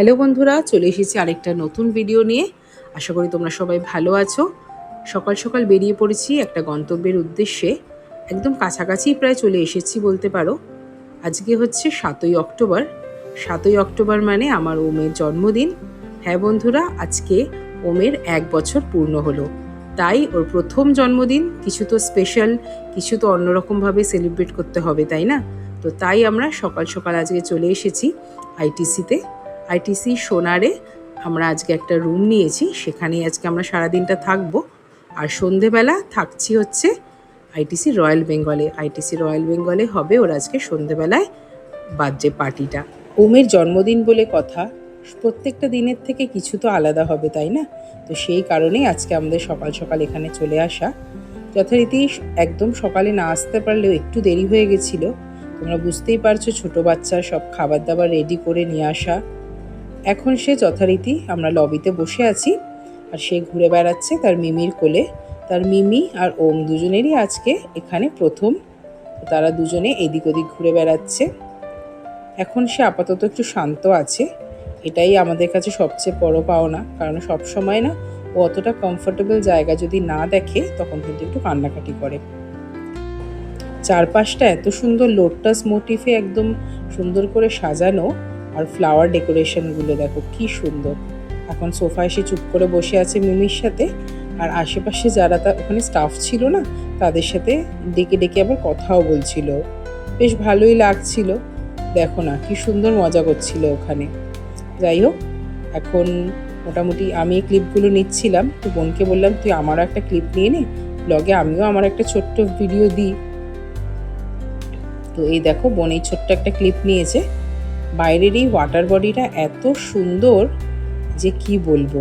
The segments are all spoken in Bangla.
হ্যালো বন্ধুরা, চলে এসেছি আরেকটা নতুন ভিডিও নিয়ে। আশা করি তোমরা সবাই ভালো আছো। সকাল সকাল বেরিয়ে পড়েছি একটা গন্তব্যের উদ্দেশ্যে। একদম কাছাকাছি প্রায় চলে এসেছি বলতে পারো। আজকে হচ্ছে সাতই অক্টোবর। সাতই অক্টোবর মানে আমার ওমের জন্মদিন। হ্যাঁ বন্ধুরা, আজকে ওমের এক বছর পূর্ণ হলো। তাই ওর প্রথম জন্মদিন, কিছু তো স্পেশাল কিছু তো অন্যরকমভাবে সেলিব্রেট করতে হবে, তাই না? তো তাই আমরা সকাল সকাল আজকে চলে এসেছি আইটিসিতে আইটিসি সোনারে আমরা আজকে একটা রুম নিয়েছি। সেখানেই আজকে আমরা সারাদিনটা থাকব। আর সন্ধেবেলা থাকছি হচ্ছে আইটিসি রয়্যাল বেঙ্গলে। আইটিসি রয়্যাল বেঙ্গলে হবে ওর আজকে সন্ধেবেলায় বার্থডে পার্টিটা। ওমের জন্মদিন বলে কথা। প্রত্যেকটা দিনের থেকে কিছু তো আলাদা হবে, তাই না? তো সেই কারণেই আজকে আমাদের সকাল সকাল এখানে চলে আসা। যথারীতি একদম সকালে না আসতে পারলেও একটু দেরি হয়ে গেছিল। তোমরা বুঝতেই পারছ ছোট বাচ্চা, সব খাবার দাবার রেডি করে নিয়ে আসা। এখন সে যথারীতি আমরা লবিতে বসে আছি আর সে ঘুরে বেড়াচ্ছে তার মিমির কোলে। তার মিমি আর ওম দুজনেরই আজকে এখানে প্রথম। তারা দুজনে এদিক ওদিক ঘুরে বেড়াচ্ছে। এখন সে আপাতত একটু শান্ত আছে। এটাই আমাদের কাছে সবচেয়ে বড় পাওনা। কারণ সব সময় না, ও অতটা কমফোর্টেবল জায়গা যদি না দেখে, তখন কিন্তু একটু কান্নাকাটি করে। চারপাশটা এত সুন্দর লোটাস মোটিফে একদম সুন্দর করে সাজানো। আর ফ্লাওয়ার ডেকোরেশনগুলো দেখো, কি সুন্দর। এখন সোফায় এসে চুপ করে বসে আছে মিমির সাথে, আর আশেপাশে যারা তা ওখানে স্টাফ ছিল না, তাদের সাথে ডেকে ডেকে আবার কথাও বলছিল। বেশ ভালোই লাগছিল। দেখো না, কি সুন্দর মজা করছিল ওখানে। যাই হোক, এখন মোটামুটি আমি এই ক্লিপগুলো নিচ্ছিলাম। তো বোনকে বললাম, তুই আমারও একটা ক্লিপ নিয়ে নে। ব্লগে আমিও আমার একটা ছোট্ট ভিডিও দিই। তো এই দেখো, বোন এই ছোট্ট একটা ক্লিপ নিয়েছে। বাইরের এই ওয়াটার বডিটা এত সুন্দর যে কি বলব?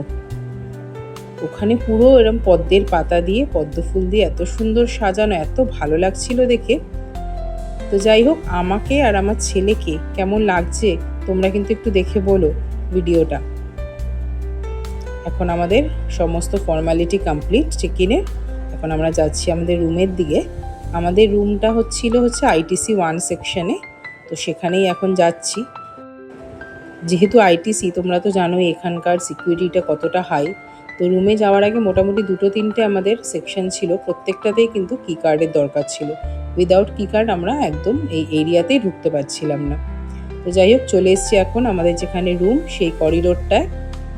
ওখানে পুরো এরম পদ্মের পাতা দিয়ে, পদ্ম ফুল দিয়ে এত সুন্দর সাজানো, এত ভালো লাগছিল দেখে। তো যাই হোক, আমাকে আর আমার ছেলেকে কেমন লাগছে তোমরা কিন্তু একটু দেখে বলো ভিডিওটা। এখন আমাদের সমস্ত ফর্মালিটি কমপ্লিট চেক ইনের এখন আমরা যাচ্ছি আমাদের রুমের দিকে। আমাদের রুমটা হচ্ছিল হচ্ছে আইটিসি ওয়ান সেকশনে তো সেখানেই এখন যাচ্ছি। যেহেতু আইটিসি, তোমরা তো জানোই এখানকার সিকিউরিটিটা কতটা হাই। তো রুমে যাওয়ার আগে মোটামুটি দুটো তিনটে আমাদের সেকশন ছিল, প্রত্যেকটাতেই কিন্তু কি কার্ডের দরকার ছিল। উইদাউট কি কার্ড আমরা একদম এই এরিয়াতেই ঢুকতে পারছিলাম না। তো যাই হোক, চলে এসেছি এখন আমাদের যেখানে রুম, সেই করিডোরটায়।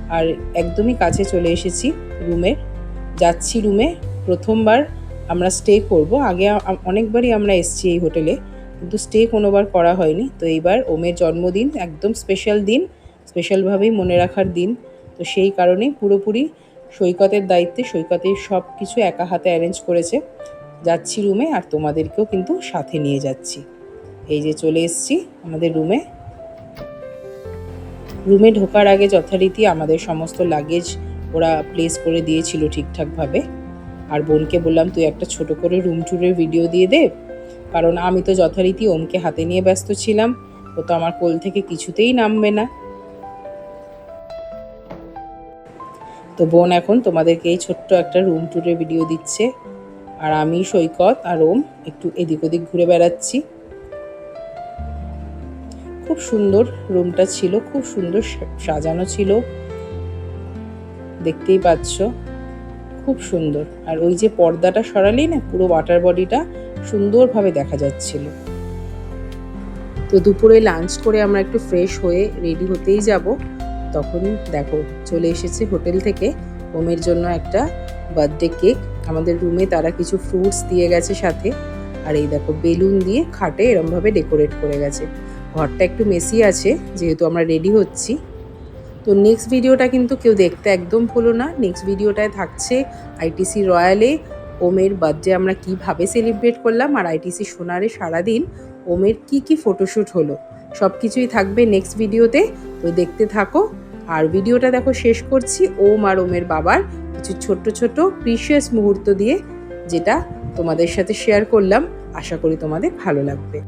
আর একদমই কাছে চলে এসেছি রুমের যাচ্ছি রুমে, প্রথমবার আমরা স্টে করব। আগে অনেকবারই আমরা এসছি এই হোটেলে। কিন্তু স্টে কোনোবার করা হয়নি। তো এইবার ওমের জন্মদিন, একদম স্পেশাল দিন স্পেশালভাবেই মনে রাখার দিন। তো সেই কারণে পুরোপুরি সৈকতের দায়িত্বে সৈকতের সব কিছু একা হাতে অ্যারেঞ্জ করেছে। যাচ্ছি রুমে আর তোমাদেরকেও কিন্তু সাথে নিয়ে যাচ্ছি। এই যে চলে এসছি আমাদের রুমে রুমে ঢোকার আগে যথারীতি আমাদের সমস্ত লাগেজ ওরা প্লেস করে দিয়েছিল ঠিকঠাকভাবে। আর বোনকে বললাম, তুই একটা ছোট করে রুম ট্যুরের ভিডিও দিয়ে দে। কারণ আমি তো যথারীতি ওমকে হাতে নিয়ে ব্যস্ত ছিলাম। ও তো আমার কোল থেকে কিছুতেই নামবে না। তো বোন এখন তোমাদেরকে এই ছোট্ট একটা রুম ট্যুরের ভিডিও দিচ্ছে। আর আমি, সৈকত আর ওম একটু এদিক ওদিক ঘুরে বেড়াচ্ছি। খুব সুন্দর রুমটা ছিল, খুব সুন্দর সাজানো ছিল। দেখতেই পাচ্ছ। খুব সুন্দর। আর ওই যে পর্দাটা সরালেই না পুরো ওয়াটার বডিটা সুন্দরভাবে দেখা যাচ্ছিল। তো দুপুরে লাঞ্চ করে আমরা একটু ফ্রেশ হয়ে রেডি হতেই যাব। তখন দেখো চলে এসেছে হোটেল থেকে ওমের জন্য একটা বার্থডে কেক আমাদের রুমে তারা কিছু ফ্রুটস দিয়ে গেছে সাথে। আর এই দেখো বেলুন দিয়ে খাটে এরমভাবে ডেকোরেট করে গেছে। ঘরটা একটু মেসি আছে, যেহেতু আমরা রেডি হচ্ছি। তো নেক্সট ভিডিওটা কিন্তু কেউ দেখতে একদম ভুলো না। নেক্সট ভিডিওটায় থাকছে আইটিসি রয়্যালে ওমের বার্থডে আমরা কীভাবে সেলিব্রেট করলাম আর আইটিসি সোনারে সারাদিন ওমের কি কি ফটোশ্যুট হলো সব কিছুই থাকবে নেক্সট ভিডিওতে তো দেখতে থাকো। আর ভিডিওটা দেখো, শেষ করছি ওম আর ওমের বাবার কিছু ছোট্ট ছোট প্রিশিয়াস মুহূর্ত দিয়ে, যেটা তোমাদের সাথে শেয়ার করলাম। আশা করি তোমাদের ভালো লাগবে।